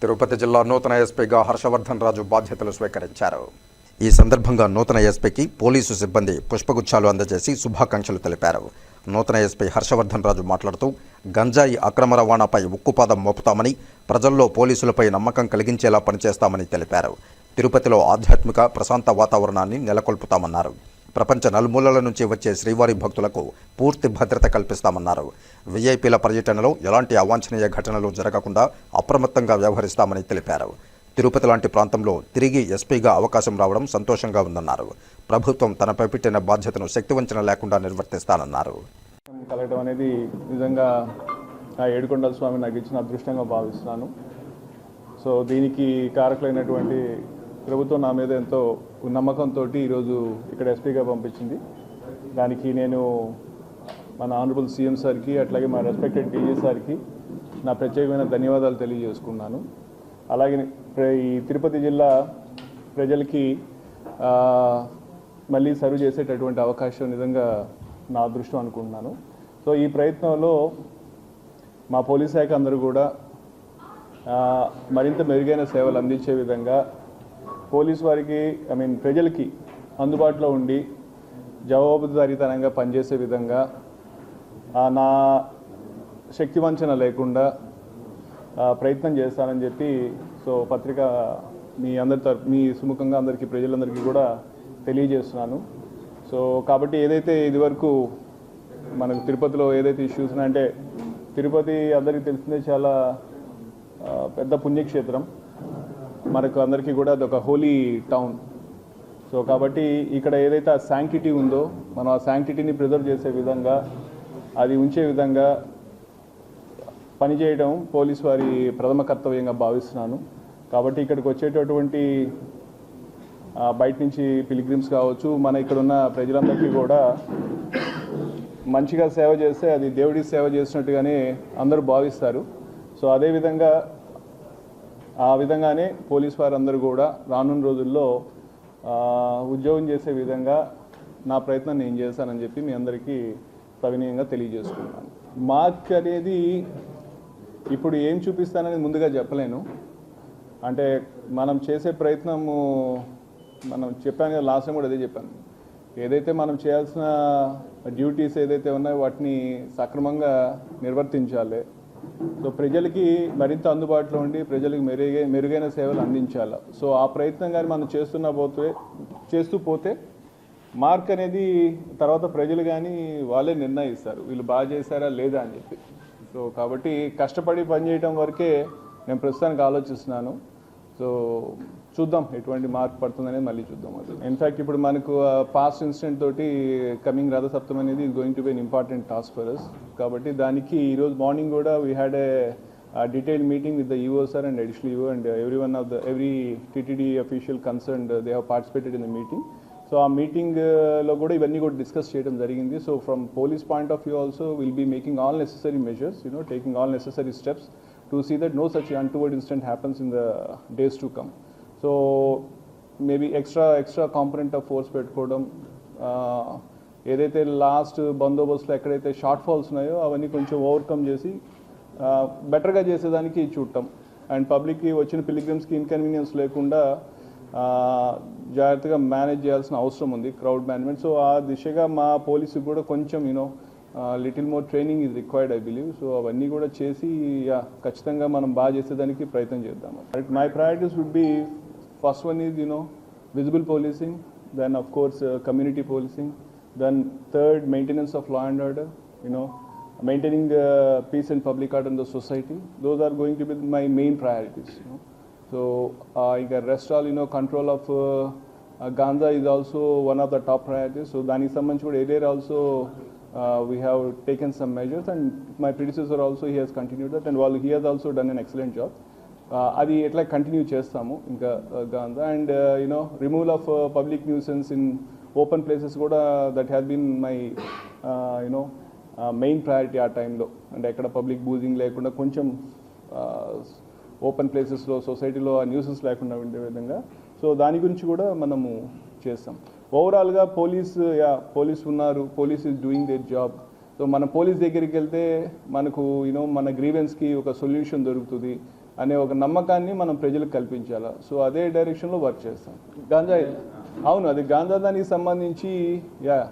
తిరుపతి జిల్లా నూతన ఎస్పీగా హర్షవర్ధన్ రాజు బాధ్యతలు స్వీకరించారు. ఈ సందర్భంగా నూతన ఎస్పీకి పోలీసు సిబ్బంది పుష్పగుచ్చాలు అందజేసి శుభాకాంక్షలు తెలిపారు. నూతన ఎస్పీ హర్షవర్ధన్ రాజు మాట్లాడుతూ గంజాయి అక్రమ రవాణాపై ఉక్కుపాదం మోపుతామని ప్రజల్లో పోలీసులపై నమ్మకం కలిగించేలా పనిచేస్తామని తెలిపారు. తిరుపతిలో ఆధ్యాత్మిక ప్రశాంత వాతావరణాన్ని నెలకొల్పుతామన్నారు. ప్రపంచ నలుమూలల నుంచి వచ్చే శ్రీవారి భక్తులకు పూర్తి భద్రత కల్పిస్తామన్నారు. విఐపీల పర్యటనలో ఎలాంటి అవాంఛనీయ ఘటనలు జరగకుండా అప్రమత్తంగా వ్యవహరిస్తామని తెలిపారు. తిరుపతి లాంటి ప్రాంతంలో తిరిగి ఎస్పీగా అవకాశం రావడం సంతోషంగా ఉందన్నారు. ప్రభుత్వం తనపై పెట్టిన బాధ్యతను శక్తివంచన లేకుండా నిర్వర్తిస్తానన్నారు. కలగడం అనేది నిజంగా ఆ ఏడుకొండల స్వామి నాకు ఇచ్చిన అదృష్టంగా భావిస్తున్నాను. సో దీనికి కారకులైనటువంటి ప్రభుత్వం నా మీద ఎంతో నమ్మకంతో ఈరోజు ఇక్కడ ఎస్పీగా పంపించింది. దానికి నేను మన ఆనరబుల్ సీఎం సార్కి అట్లాగే మా రెస్పెక్టెడ్ డీజీ సార్కి నా ప్రత్యేకమైన ధన్యవాదాలు తెలియజేసుకున్నాను. అలాగే ప్ర- ఈ తిరుపతి జిల్లా ప్రజలకి మళ్ళీ సర్వ్ చేసేటటువంటి అవకాశం నిజంగా నా అదృష్టం అనుకుంటున్నాను. సో ఈ ప్రయత్నంలో మా పోలీస్ శాఖ అందరూ కూడా మరింత మెరుగైన సేవలు అందించే విధంగా పోలీస్ వారికి ఐ మీన్ ప్రజలకి అందుబాటులో ఉండి జవాబుదారీతనంగా పనిచేసే విధంగా నా శక్తి వంచన లేకుండా ప్రయత్నం చేస్తానని చెప్పి సో పత్రిక మీ అందరి తరపు మీ సుముఖంగా అందరికీ ప్రజలందరికీ కూడా తెలియజేస్తున్నాను. సో కాబట్టి ఏదైతే ఇదివరకు మనకు తిరుపతిలో ఏదైతే ఇష్యూస్ ఉన్నాయంటే తిరుపతి అందరికీ తెలిసిందే చాలా పెద్ద పుణ్యక్షేత్రం. మనకు అందరికీ కూడా అదొక హోలీ టౌన్. సో కాబట్టి ఇక్కడ ఏదైతే ఆ శాంక్టిటీ ఉందో మనం ఆ శాంక్టిటీని ప్రిజర్వ్ చేసే విధంగా అది ఉంచే విధంగా పనిచేయడం పోలీస్ వారి ప్రథమ కర్తవ్యంగా భావిస్తున్నాను. కాబట్టి ఇక్కడికి వచ్చేటటువంటి బయట నుంచి పిలిగ్రిమ్స్ కావచ్చు మన ఇక్కడ ఉన్న ప్రజలందరికీ కూడా మంచిగా సేవ చేస్తే అది దేవుడికి సేవ చేసినట్టుగానే అందరూ భావిస్తారు. సో అదేవిధంగా ఆ విధంగానే పోలీస్ వారందరూ కూడా రానున్న రోజుల్లో ఉద్యోగం చేసే విధంగా నా ప్రయత్నం నేను చేశానని చెప్పి మీ అందరికీ సవినయంగా తెలియజేసుకున్నాను మార్క్ అనేది ఇప్పుడు ఏం చూపిస్తానని ముందుగా చెప్పలేను. అంటే మనం చేసే ప్రయత్నము మనం చెప్పాను కదా లాస్ట్ టైం కూడా అదే చెప్పాను. ఏదైతే మనం చేయాల్సిన డ్యూటీస్ ఏదైతే ఉన్నాయో వాటిని సక్రమంగా నిర్వర్తించాలి సో ప్రజలకి మరింత అందుబాటులో ఉండి ప్రజలకు మెరుగై మెరుగైన సేవలు అందించాలి. సో ఆ ప్రయత్నం కానీ మనం చేస్తున్న పోతే చేస్తూ పోతే మార్క్ అనేది తర్వాత ప్రజలు కానీ వాళ్ళే నిర్ణయిస్తారు. వీళ్ళు బాగా చేశారా లేదా అని చెప్పి. సో కాబట్టి కష్టపడి పనిచేయడం వరకే నేను ప్రస్తుతానికి ఆలోచిస్తున్నాను. సో చూద్దాం ఎటువంటి మార్క్ పడుతుందనేది మళ్ళీ చూద్దాం అది. ఇన్ఫ్యాక్ట్ ఇప్పుడు మనకు పాస్ట్ ఇన్సిడెంట్ తోటి కమింగ్ రథసప్తం అనేది is going to be an important task for us కాబట్టి దానికి ఈరోజు మార్నింగ్ కూడా we had a detail meeting with the EO sir and additional EO and every one of the every TTD official concern they have participated in the meeting so ఆ మీటింగ్లో కూడా ఇవన్నీ కూడా discuss చేయడం జరిగింది. So from police point of view also will be making all necessary measures you know taking all necessary steps to see that no such untoward incident happens in the days to come so maybe extra extra component of force పెట్టుకోవడం ఏదైతే last బందోబస్తులో ఎక్కడైతే short falls ఉన్నాయో అవన్నీ కొంచెం overcome చేసి బెటర్గా చేసేదానికి చూడటం. అండ్ పబ్లిక్కి వచ్చిన పిలిగ్రిమ్స్కి ఇన్కన్వీనియన్స్ లేకుండా జాగ్రత్తగా మేనేజ్ చేయాల్సిన అవసరం ఉంది క్రౌడ్ మేనేజ్మెంట్ సో ఆ దిశగా మా పోలీసుకి కూడా కొంచెం you know little more training is required I believe so అవన్నీ కూడా చేసి ఖచ్చితంగా మనం బాగా చేసేదానికి ప్రయత్నం చేద్దాం but my priorities would be first one is you know visible policing then of course community policing then third maintenance of law and order you know maintaining peace and public order in the society those are going to be my main priorities so ఇక rest all you know control of ganja is also one of the top priorities so దానికి సంబంధించి కూడా earlier also uh, we have taken some measures and my predecessor also he has continued that and while he has also done an excellent job. Uh, అది ఎట్లా continue చేస్తాము ఇంకా uh, గాంధా? And you know removal of public nuisance in open places కూడా that has been my you know main priority ఆ టైంలో అంటే ఎక్కడ public boozing లేకుండా కొంచెం ఓపెన్ ప్లేసెస్లో సొసైటీలో ఆ న్యూసెస్ లేకుండా ఉండే విధంగా. సో దాని గురించి కూడా మనము చేస్తాం. ఓవరాల్గా పోలీస్ యా పోలీస్ ఉన్నారు police is doing their job so మన పోలీస్ దగ్గరికి వెళ్తే మనకు యూనో మన గ్రీవెన్స్కి ఒక సొల్యూషన్ దొరుకుతుంది అనే ఒక నమ్మకాన్ని మనం ప్రజలకు కల్పించాలి. సో అదే డైరెక్షన్లో వర్క్ చేస్తాం. గాంజా అవును అది గాంజా దానికి సంబంధించి యా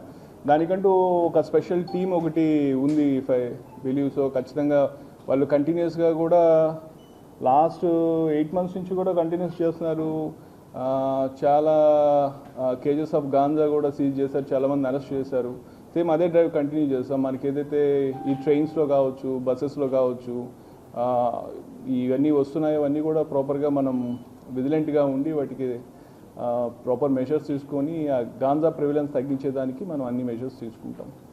దానికంటూ ఒక స్పెషల్ టీం ఒకటి ఉంది ఇఫ్ ఐ బిలీవ్ సో ఖచ్చితంగా వాళ్ళు కంటిన్యూస్గా కూడా లాస్ట్ ఎయిట్ మంత్స్ నుంచి కూడా కంటిన్యూస్ చేస్తున్నారు. ఆ, చాలా కేజెస్ ఆఫ్ గాంజా కూడా సీజ్ చేశారు చాలామంది అరెస్ట్ చేశారు. సేమ్ అదే డ్రైవ్ కంటిన్యూ చేస్తాం. మనకి ఏదైతే ఈ ట్రైన్స్లో కావచ్చు బస్సెస్లో కావచ్చు ఇవన్నీ వస్తున్నాయో అవన్నీ కూడా ప్రాపర్గా మనం విజిలెంట్గా ఉండి వాటికి ప్రాపర్ మెషర్స్ తీసుకొని ఆ గాంజా ప్రివిలెన్స్ తగ్గించేదానికి మనం అన్ని మెషర్స్ తీసుకుంటాం.